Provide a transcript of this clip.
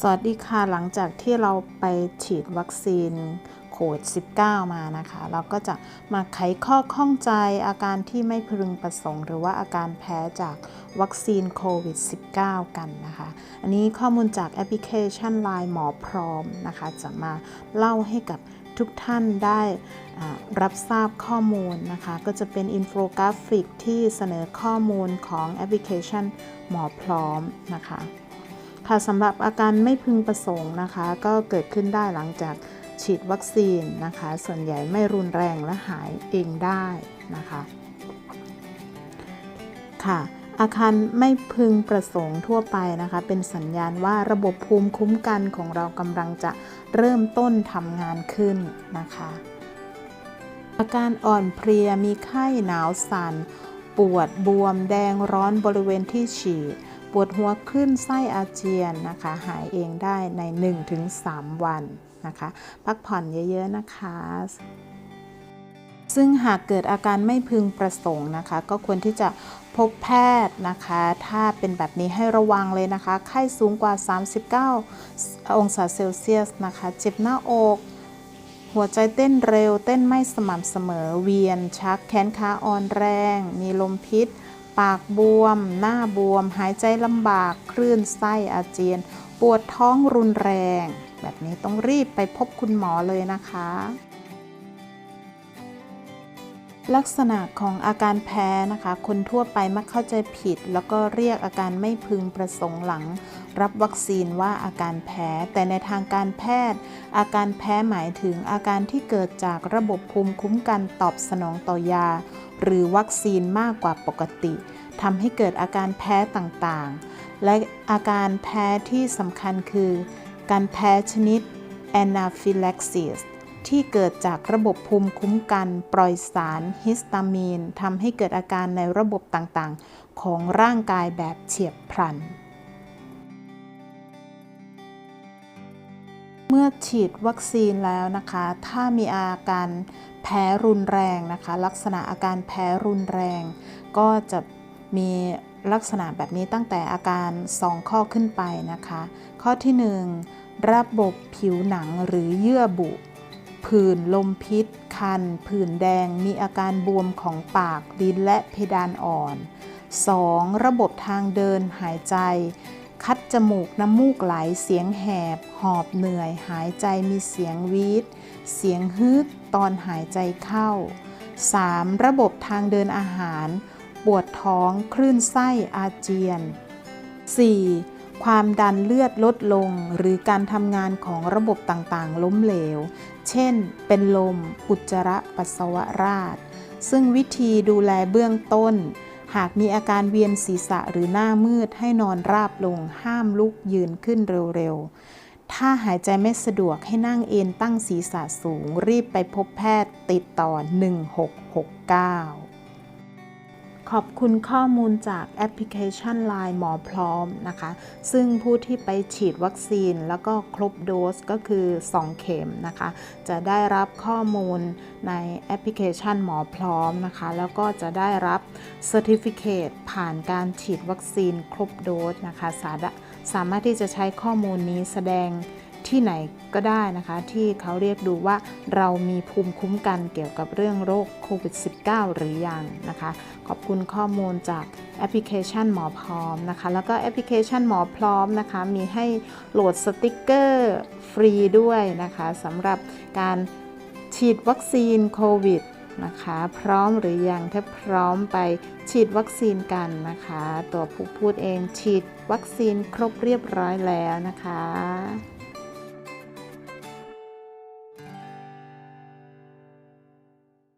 สวัสดีค่ะหลังจากที่เราไปฉีดวัคซีนโควิด -19 มานะคะ เราก็จะมาไขข้อข้องใจอาการที่ไม่พึงประสงค์ หรือว่าอาการแพ้จากวัคซีนโควิด -19 กันนะคะ อันนี้ข้อมูลจากแอปพลิเคชัน Line หมอพร้อมนะคะ จะมาเล่าให้กับทุกท่านได้รับทราบข้อมูลนะคะ ก็จะเป็นอินโฟกราฟิกที่เสนอข้อมูลของแอปพลิเคชันหมอพร้อมนะคะ ค่ะสำหรับอาการไม่พึงประสงค์นะคะ ก็เกิดขึ้นได้หลังจากฉีดวัคซีนนะคะ ส่วนใหญ่ไม่รุนแรงและหายเองได้นะคะค่ะอาการไม่พึงประสงค์ทั่วไปนะคะ เป็นสัญญาณว่าระบบภูมิคุ้มกันของเรากำลังจะเริ่มต้นทำงานขึ้นนะคะ อาการอ่อนเพลียมีไข้หนาวสัน่นปวดบวมแดงร้อนบริเวณที่ฉีด ปวดหัวขึ้นไส้อาเจียนนะคะ หายเองได้ใน 1-3 วันนะคะ พักผ่อนเยอะๆนะคะ ซึ่งหากเกิดอาการไม่พึงประสงค์นะคะ ก็ควรที่จะพบแพทย์นะคะ ถ้าเป็นแบบนี้ให้ระวังเลยนะคะ ไข้สูงกว่า 39 องศาเซลเซียสนะคะ เจ็บหน้าอก หัวใจเต้นเร็ว เต้นไม่สม่ำเสมอ เวียนชัก แขนขาอ่อนแรง มีลมพิษ ปากบวม หน้าบวม หายใจลำบาก คลื่นไส้อาเจียน ปวดท้องรุนแรง แบบนี้ต้องรีบไปพบคุณหมอเลยนะคะ ลักษณะของอาการแพ้นะคะ คนทั่วไปมักเข้าใจผิด แล้วก็เรียกอาการไม่พึงประสงค์หลัง รับวัคซีนว่าอาการแพ้ แต่ในทางการแพทย์ อาการแพ้หมายถึงอาการที่เกิดจากระบบภูมิคุ้มกันตอบสนองต่อยา หรือวัคซีนมากกว่าปกติทำให้เกิดอาการแพ้ต่างๆ และอาการแพ้ที่สำคัญคือ การแพ้ชนิด anaphylaxis ที่เกิดจากระบบภูมิคุ้มกันปล่อยสารฮิสตามีนทำให้เกิดอาการในระบบต่างๆ ของร่างกายแบบเฉียบพลัน มื่อฉีดวัคซีนแล้วนะคะ ถ้ามีอาการแพ้รุนแรงนะคะ ลักษณะอาการแพ้รุนแรง ก็จะมีลักษณะแบบนี้ตั้งแต่อาการ 2 ข้อขึ้นไปนะคะ ข้อที่ 1 ระบบผิวหนังหรือเยื่อบุ ผื่นลมพิษ คัน ผื่นแดง มีอาการบวมของปาก ลิ้นและเพดานอ่อน 2. ระบบทางเดินหายใจ คัดจมูกน้ำมูกไหลเสียงแหบ หอบเหนื่อย หายใจมีเสียงวีดเสียงฮึดตอนหายใจเข้า 3. ระบบทางเดินอาหาร ปวดท้องคลื่นไส้อาเจียน 4. ความดันเลือดลดลงหรือการทำงานของระบบต่างๆ ล้มเหลว เช่น เป็นลมอุจจาระปัสสาวะราษฎร์ซึ่งวิธีดูแลเบื้องต้น หากมีอาการเวียนศีรษะหรือหน้ามืดให้นอนราบลง ห้ามลุกยืนขึ้นเร็วๆ ถ้าหายใจไม่สะดวกให้นั่งเอนตั้งศีรษะสูง รีบไปพบแพทย์ติดต่อ 1669 ขอบคุณข้อมูลจากแอปพลิเคชัน Line หมอพร้อมนะคะ ซึ่งผู้ที่ไปฉีดวัคซีนแล้วก็ครบโดสก็คือ 2 เข็มนะคะ จะได้รับข้อมูลในแอปพลิเคชันหมอพร้อมนะคะ แล้วก็จะได้รับ Certificate ผ่านการฉีดวัคซีนครบโดสนะคะ สาสามารถที่จะใช้ข้อมูลนี้แสดง ที่ไหนก็ได้นะคะ ที่เขาเรียกดูว่าเรามีภูมิคุ้มกันเกี่ยวกับเรื่องโรคโควิด -19 หรือยังนะคะ ขอบคุณข้อมูลจากแอปพลิเคชันหมอพร้อมนะคะ แล้วก็แอปพลิเคชันหมอพร้อมนะคะ มีให้โหลดสติกเกอร์ฟรีด้วยนะคะสำหรับการฉีดวัคซีนโควิดนะคะพร้อมหรือยังถ้าพร้อมไปฉีดวัคซีนกันนะคะ ตัวผู้พูดเองฉีดวัคซีนครบเรียบร้อยแล้วนะคะ